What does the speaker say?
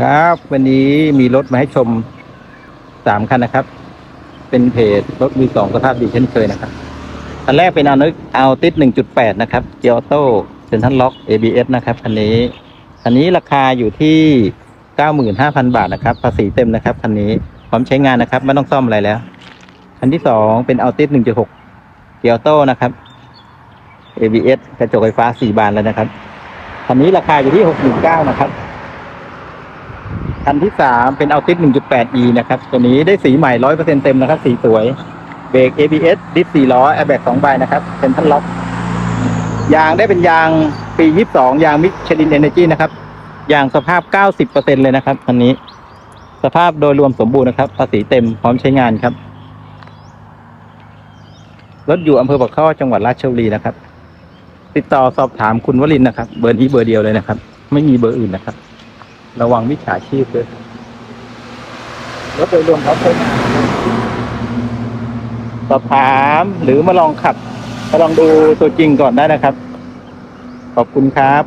ครับวันนี้มีรถมาให้ชมสามคันนะครับ เป็นเพจรถมือสองสภาพดีเช่นเคยนะครับคันแรกเป็นอานึกเอาติดหนึ่งจุดแปดนะครับเกียร์โต้เซนทันล็อก ABS นะครับคันนี้คันนี้ราคาอยู่ที่เก้าหมื่นห้าพันบาทนะครับ ภาษีเต็มนะครับคันนี้พร้อมใช้งานนะครับ ไม่ต้องซ่อมอะไรแล้ว คันที่สองเป็นเอาติดหนึ่งจุดหกเกียร์โต้นะครับ ABS กระจกไฟฟ้าสี่บานแล้วนะครับคันนี้ราคาอยู่ที่หกหมื่นเก้านะครับ คันที่สามเป็นเอาติส 1.8e นะครับ ตัวนี้ได้สีใหม่ร้อยเปอร์เซ็นเต็มนะครับ สีสวย เบรก ABS ดิสสี่ล้อแอร์แบ็กสองใบนะครับ เป็นทันล็อก ยางได้เป็นยางปี 22 ยางมิชลินเอเนจีนะครับ ยางสภาพ 90%เลยนะครับคันนี้ สภาพโดยรวมสมบูรณ์นะครับ ภาษีเต็มพร้อมใช้งานครับ รถอยู่อำเภอปากท่อจังหวัดราชบุรีนะครับ ติดต่อสอบถามคุณวลินนะครับ เบอร์นี้เบอร์เดียวเลยนะครับ ไม่มีเบอร์อื่นนะครับ ระวังมิจฉาชีพด้วยรถโดยรวมเขาใช้งานสอบถามหรือมาลองขับ มาลองดูตัวจริงก่อนได้นะครับ ขอบคุณครับ